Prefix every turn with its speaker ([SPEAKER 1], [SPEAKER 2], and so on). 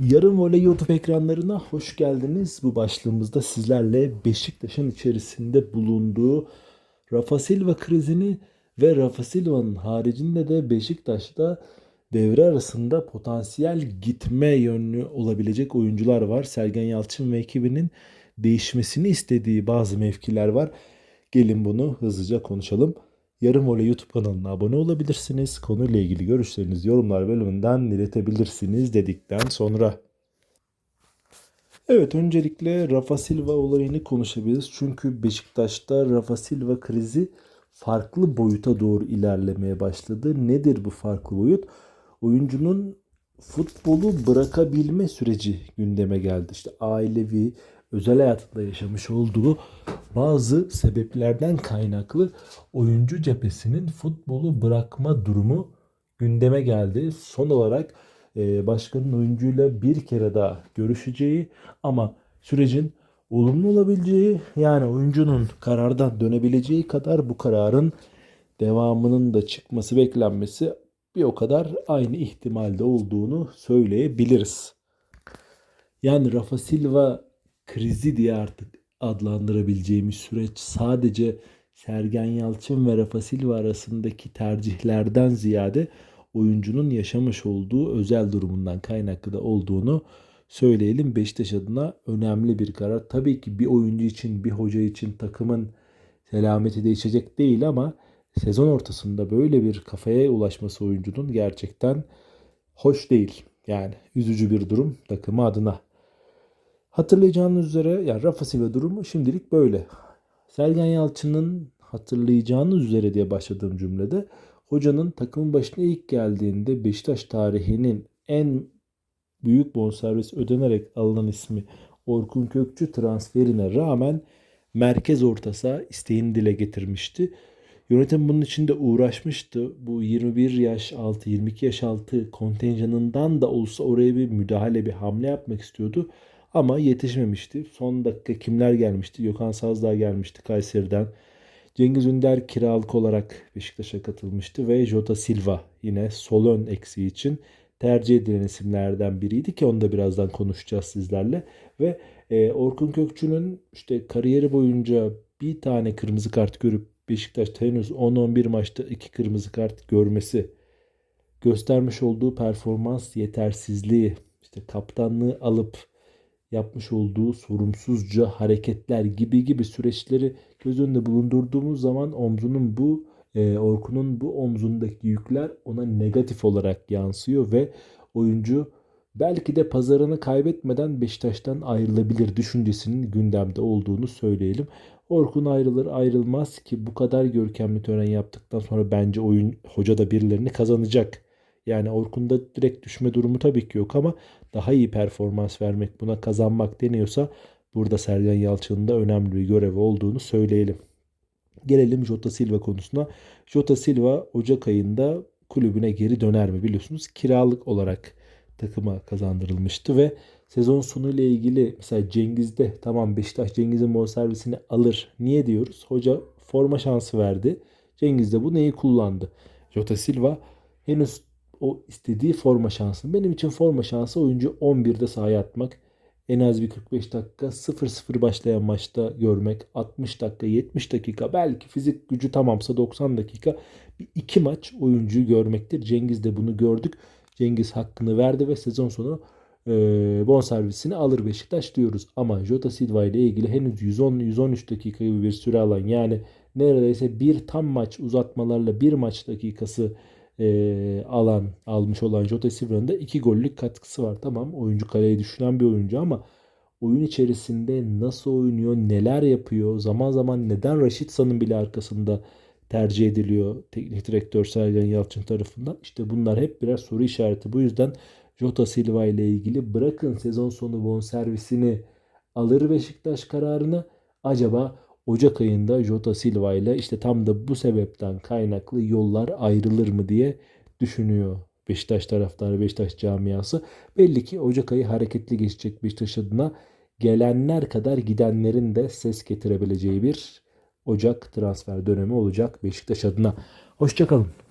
[SPEAKER 1] Yarım Voley YouTube ekranlarına hoş geldiniz. Bu başlığımızda sizlerle Beşiktaş'ın içerisinde bulunduğu Rafa Silva krizini ve Rafa Silva'nın haricinde de Beşiktaş'ta devre arasında potansiyel gitme yönlü olabilecek oyuncular var. Sergen Yalçın ve ekibinin değişmesini istediği bazı mevkiler var. Gelin bunu hızlıca konuşalım. Yarım Voley YouTube kanalına abone olabilirsiniz. Konuyla ilgili görüşlerinizi yorumlar bölümünden iletebilirsiniz dedikten sonra. Evet öncelikle Rafa Silva olayını konuşabiliriz. Çünkü Beşiktaş'ta Rafa Silva krizi farklı boyuta doğru ilerlemeye başladı. Nedir bu farklı boyut? Oyuncunun futbolu bırakabilme süreci gündeme geldi. İşte ailevi, özel hayatında yaşamış olduğu bazı sebeplerden kaynaklı oyuncu cephesinin futbolu bırakma durumu gündeme geldi. Son olarak e, başkanın oyuncuyla bir kere daha görüşeceği ama sürecin olumlu olabileceği yani oyuncunun karardan dönebileceği kadar bu kararın devamının da çıkması beklenmesi bir o kadar aynı ihtimalde olduğunu söyleyebiliriz. Yani Rafa Silva krizi diye artık adlandırabileceğimiz süreç sadece Sergen Yalçın ve Rafa Silva arasındaki tercihlerden ziyade oyuncunun yaşamış olduğu özel durumundan kaynaklı da olduğunu söyleyelim. Beşiktaş adına önemli bir karar. Tabii ki bir oyuncu için, bir hoca için takımın selameti değişecek değil ama sezon ortasında böyle bir kafaya ulaşması oyuncunun gerçekten hoş değil. Yani üzücü bir durum takımı adına. Hatırlayacağınız üzere yani Rafa Silva durumu şimdilik böyle. Sergen Yalçın'ın hatırlayacağınız üzere diye başladığım cümlede hocanın takımın başına ilk geldiğinde Beşiktaş tarihinin en büyük bonservis ödenerek alınan ismi Orkun Kökçü transferine rağmen merkez ortasa isteğini dile getirmişti. Yönetim bunun için de uğraşmıştı. Bu 21 yaş altı, 22 yaş altı kontenjanından da olsa oraya bir müdahale, bir hamle yapmak istiyordu. Ama yetişmemişti. Son dakika kimler gelmişti? Gökhan Sazdağ gelmişti Kayseri'den. Cengiz Ünder kiralık olarak Beşiktaş'a katılmıştı ve Jota Silva yine sol ön eksiği için tercih edilen isimlerden biriydi ki onu da birazdan konuşacağız sizlerle. Ve e, Orkun Kökçü'nün işte kariyeri boyunca bir tane kırmızı kart görüp Beşiktaş'ta henüz 10-11 maçta iki kırmızı kart görmesi göstermiş olduğu performans yetersizliği işte kaptanlığı alıp yapmış olduğu sorumsuzca hareketler gibi gibi süreçleri göz önünde bulundurduğumuz zaman omzunun bu e, Orkun'un bu omzundaki yükler ona negatif olarak yansıyor ve oyuncu belki de pazarını kaybetmeden Beşiktaş'tan ayrılabilir düşüncesinin gündemde olduğunu söyleyelim. Orkun ayrılır ayrılmaz ki bu kadar görkemli tören yaptıktan sonra bence oyun hoca da birilerini kazanacak. Yani Orkun'da direkt düşme durumu tabii ki yok ama daha iyi performans vermek, buna kazanmak deniyorsa burada Sergen Yalçın'ın da önemli bir görevi olduğunu söyleyelim. Gelelim Jota Silva konusuna. Jota Silva Ocak ayında kulübüne geri döner mi biliyorsunuz? Kiralık olarak takıma kazandırılmıştı ve sezon sonu ile ilgili mesela Cengiz'de tamam Beşiktaş Cengiz'in bonservisini alır. Niye diyoruz? Hoca forma şansı verdi. Cengiz de bu neyi kullandı? Jota Silva henüz o istediği forma şansını. Benim için forma şansı oyuncu 11'de sahaya atmak. En az bir 45 dakika 0-0 başlayan maçta görmek. 60 dakika 70 dakika belki fizik gücü tamamsa 90 dakika bir iki maç oyuncuyu görmektir. Cengiz de bunu gördük. Cengiz hakkını verdi ve sezon sonu e, bonservisini alır Beşiktaş diyoruz. Ama Jota Silva ile ilgili henüz 110-113 dakika gibi bir süre alan yani neredeyse bir tam maç uzatmalarla bir maç dakikası e, alan almış olan Jota Silva'nın da iki gollük katkısı var. Tamam oyuncu kaleyi düşünen bir oyuncu ama oyun içerisinde nasıl oynuyor, neler yapıyor, zaman zaman neden Raşitsa'nın bile arkasında tercih ediliyor teknik direktör Sergen Yalçın tarafından. İşte bunlar hep birer soru işareti. Bu yüzden Jota Silva ile ilgili bırakın sezon sonu bonservisini alır Beşiktaş kararını acaba Ocak ayında Jota Silva ile işte tam da bu sebepten kaynaklı yollar ayrılır mı diye düşünüyor Beşiktaş taraftarı, Beşiktaş camiası. Belli ki Ocak ayı hareketli geçecek Beşiktaş adına gelenler kadar gidenlerin de ses getirebileceği bir Ocak transfer dönemi olacak Beşiktaş adına. Hoşçakalın.